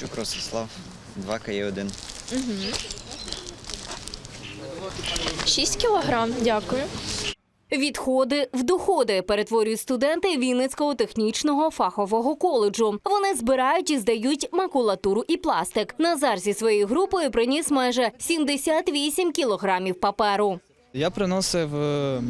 Ковальчук Ростислав, 2 КІ1. 6 кілограм, дякую. Відходи в доходи перетворюють студенти Вінницького технічного фахового коледжу. Вони збирають і здають макулатуру і пластик. Назар зі своєю групою приніс майже 78 кілограмів паперу. Я приносив е,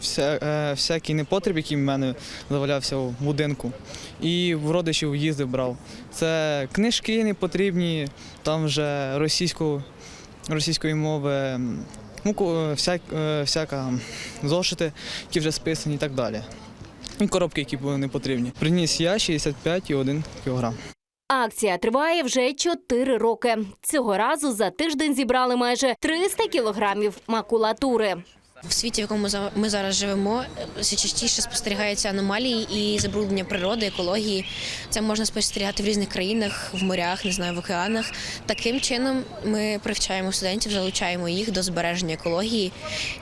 вся, е, всякий непотріб, який в мене завалявся у будинку. І в родичів їздив брав. Це книжки непотрібні, там вже російську, російської мови, ну, вся, е, всяка зошити, які вже списані і так далі. І коробки, які були непотрібні. Приніс я 65,1 кг. Акція триває вже 4 роки. Цього разу за тиждень зібрали майже 300 кілограмів макулатури. В світі, в якому ми зараз живемо, все частіше спостерігаються аномалії і забруднення природи, екології. Це можна спостерігати в різних країнах, в морях, не знаю, в океанах. Таким чином ми привчаємо студентів, залучаємо їх до збереження екології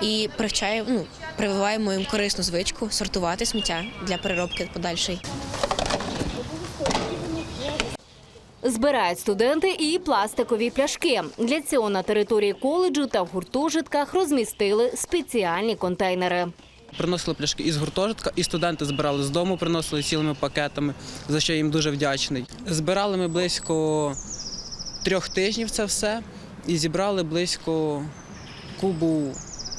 і привчаємо, ну, прививаємо їм корисну звичку сортувати сміття для переробки подальшої. Збирають студенти і пластикові пляшки. Для цього на території коледжу та в гуртожитках розмістили спеціальні контейнери. Приносили пляшки із гуртожитка, і студенти збирали з дому, приносили цілими пакетами, за що їм дуже вдячний. Збирали ми близько трьох тижнів це все і зібрали близько кубу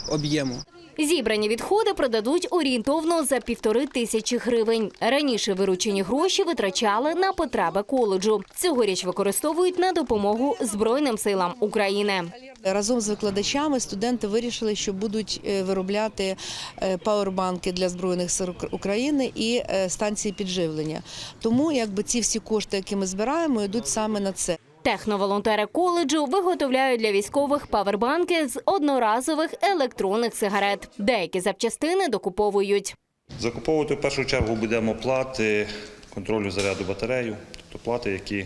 об'єму. Зібрані відходи продадуть орієнтовно за півтори тисячі гривень. Раніше виручені гроші витрачали на потреби коледжу. Цьогоріч використовують на допомогу Збройним силам України. Разом з викладачами студенти вирішили, що будуть е, виробляти е, пауербанки для збройних сил України і е, станції підживлення. Тому якби ці всі кошти, які ми збираємо, йдуть саме на це. Техноволонтери коледжу виготовляють для військових павербанки з одноразових електронних сигарет. Деякі запчастини докуповують. Закуповувати в першу чергу будемо плати контролю заряду батарею, тобто плати, які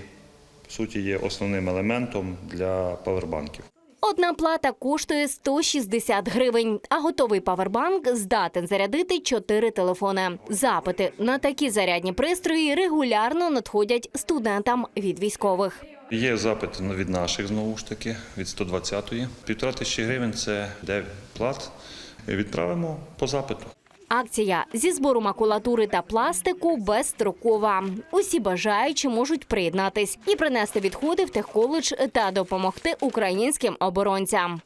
по суті є основним елементом для павербанків. Одна плата коштує 160 гривень, а готовий павербанк здатен зарядити 4 телефони. Запити на такі зарядні пристрої регулярно надходять студентам від військових. Є запит ну, від наших знову ж таки, від 120-ї. Півтора тисячі гривень це де плат. Відправимо по запиту. Акція зі збору макулатури та пластику безстрокова. Усі бажаючі можуть приєднатись і принести відходи в техколедж та допомогти українським оборонцям.